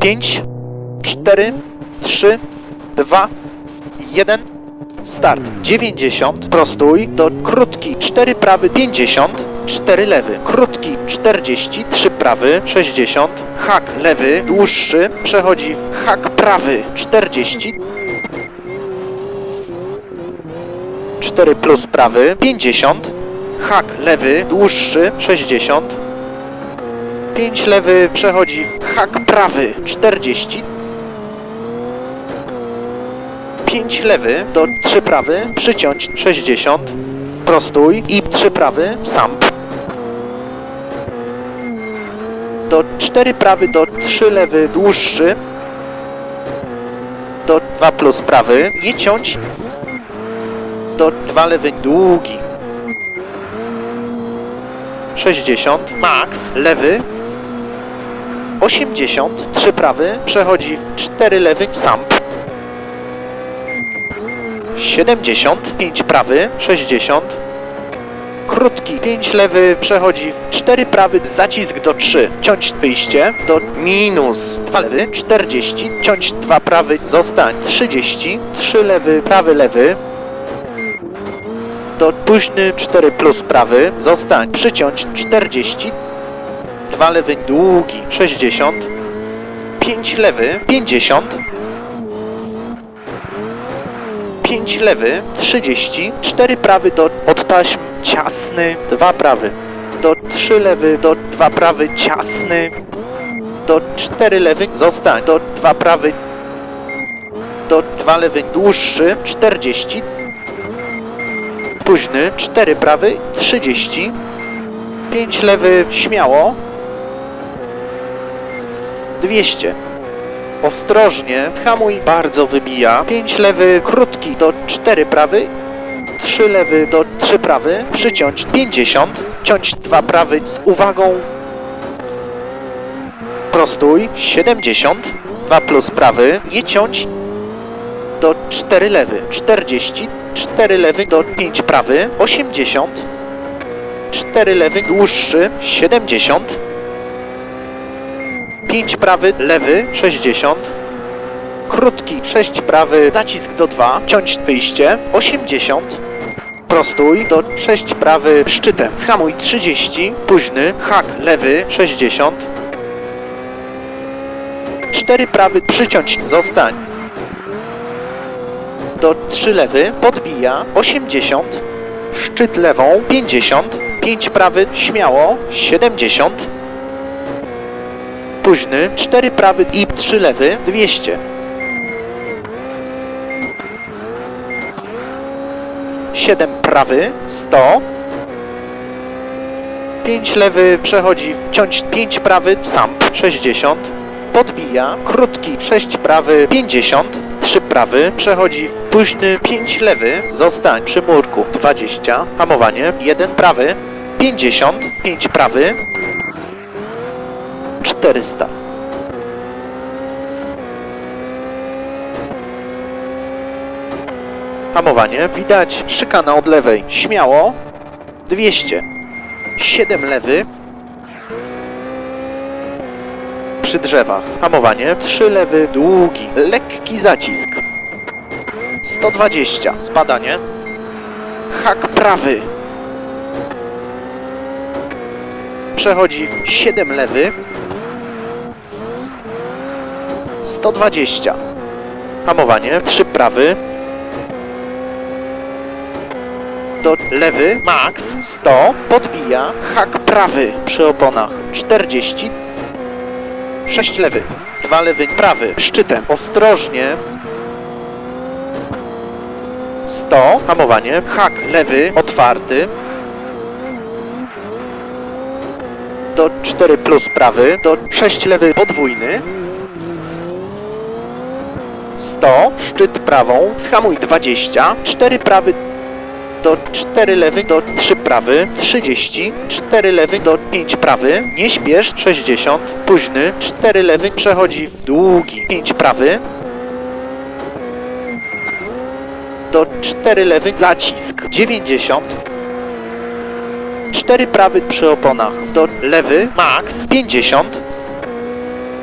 5, 4, 3, 2, 1. Start. 90, prostój do krótki 4 prawy 50, 4 lewy, krótki 40, 3 prawy 60, hak lewy, dłuższy, przechodzi hak prawy 40, 4 plus prawy 50, hak lewy, dłuższy 60, 5 lewy przechodzi hak prawy 40, 5 lewy do 3 prawy, przyciąć 60, prostój i 3 prawy, samp. Do 4 prawy do 3 lewy, dłuższy. Do 2 plus prawy, nie ciąć. Do 2 lewy, długi. 60, max, lewy. 80, 3 prawy, przechodzi w 4 lewy, samp. 75 prawy, 60. Krótki, 5 lewy, przechodzi w 4 prawy, zacisk do 3. Ciąć wyjście do minus 2 lewy, 40. Ciąć 2 prawy, zostań 30. 3 lewy, prawy lewy. Do późny 4 plus prawy, zostań przyciąć 40. 2 lewy, długi 60. 5 lewy, 50. 5 lewy, 30, 4 prawy do od taśm ciasny, 2 prawy, do 3 lewy, do 2 prawy ciasny, do 4 lewy zostań, do 2 prawy, do 2 lewy dłuższy, 40, późny, 4 prawy, 30, 5 lewy śmiało, 200. Ostrożnie, hamuj bardzo wybija. 5 lewy, krótki do 4 prawy. 3 lewy do 3 prawy. Przyciąć 50. Ciąć 2 prawy z uwagą. Prostój 70. 2 plus prawy. Nie ciąć do 4 lewy. 40. 4 lewy do 5 prawy. 80. 4 lewy dłuższy. 70. 5 prawy, lewy, 60. Krótki, 6 prawy, zacisk do 2, ciąć wyjście, 80. Prostój do 6 prawy, szczytem, schamuj 30, późny, hak lewy, 60. 4 prawy, przyciąć, zostań. Do 3 lewy, podbija, 80. Szczyt lewą, 50. 5 prawy, śmiało, 70 późny, 4 prawy i 3 lewy, 200. 7 prawy, 100. 5 lewy przechodzi, ciąć 5 prawy, samp, 60. Podbija, krótki, 6 prawy, 50. 3 prawy, przechodzi późny, 5 lewy, zostań przy murku, 20. Hamowanie, 1 prawy, 50, 5 prawy, 400. Hamowanie. Widać szykana od lewej. Śmiało. 200. 7 lewy. Przy drzewach. Hamowanie. 3 lewy. Długi. Lekki zacisk. 120. Spadanie. Hak prawy. Przechodzi 7 lewy. 120. Hamowanie, 3 prawy. Do lewy, max, 100. Podbija, hak prawy przy oponach, 40. 6 lewy, 2 lewy, prawy, szczytem, ostrożnie. 100. Hamowanie, hak lewy, otwarty. Do 4 plus prawy, do 6 lewy, podwójny. 100, szczyt prawą, schamuj 20, 4 prawy do 4 lewy do 3 prawy, 30, 4 lewy do 5 prawy, nie śpiesz, 60, późny, 4 lewy przechodzi w długi, 5 prawy, do 4 lewy zacisk, 90, 4 prawy przy oponach, do lewy, max, 50,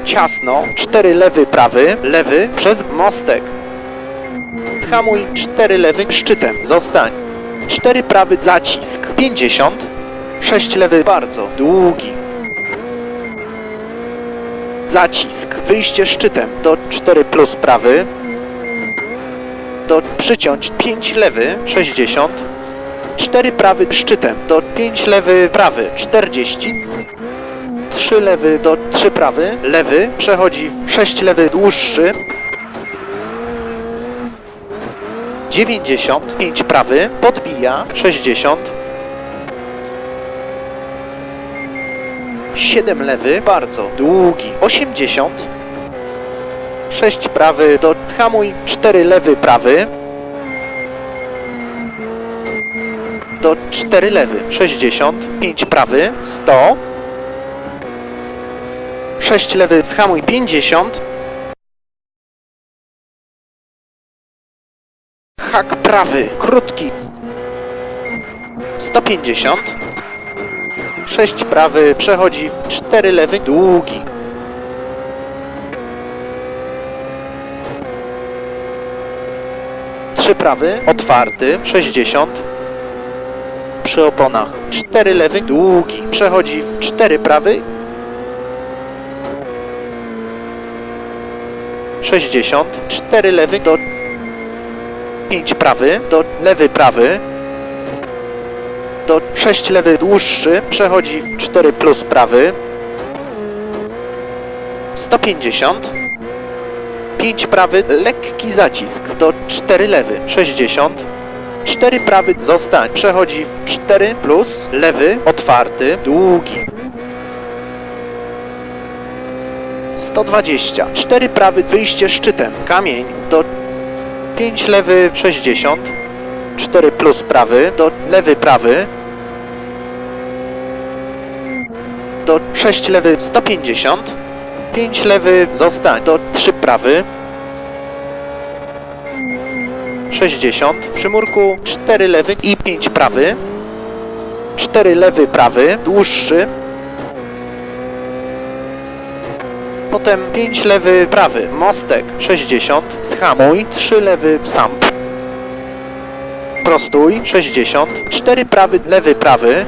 ciasno, 4 lewy, prawy, lewy, przez mostek. Hamuj, 4 lewy, szczytem, zostań. 4 prawy, zacisk, 50, 6 lewy, bardzo, długi. Zacisk, wyjście szczytem, do 4 plus prawy, do przyciąć 5 lewy, 60, 4 prawy szczytem, do 5 lewy, prawy, 40, 3 lewy do 3 prawy, lewy, przechodzi 6 lewy dłuższy, 90, 5 prawy, podbija, 60, 7 lewy, bardzo długi, 80, 6 prawy do hamuj, 4 lewy, prawy, do 4 lewy, 60, 5 prawy, 100, 6 lewy, schamuj 50. Hak prawy, krótki. 150. 6 prawy, przechodzi 4 lewy, długi. Trzy prawy, otwarty, 60. Przy oponach 4 lewy, długi. Przechodzi 4 prawy 60, 4 lewy do 5 prawy, do lewy prawy, do 6 lewy dłuższy, przechodzi 4 plus prawy, 150, 5 prawy, lekki zacisk, do 4 lewy, 60, 4 prawy, zostań, przechodzi 4 plus, lewy, otwarty, długi, 120. 4 prawy, wyjście szczytem. Kamień do 5 lewy 60. 4 plus prawy do lewy prawy. Do 6 lewy 150. 5 lewy zostań do 3 prawy. 60. Przy murku 4 lewy i 5 prawy. 4 lewy prawy, dłuższy. Potem 5 lewy prawy, mostek 60, schamuj, 3 lewy samp, prostuj 60, 4 prawy, lewy prawy,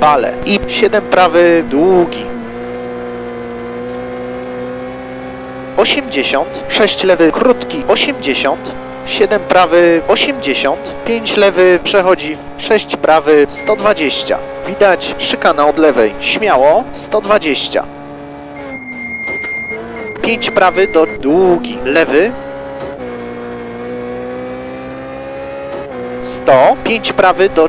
bale i 7 prawy, długi. 80, 6 lewy, krótki. 80, 7 prawy 80, 5 lewy przechodzi, 6 prawy 120. Widać szykana od lewej, śmiało 120. 5 prawy do długi, lewy 100, 5 prawy do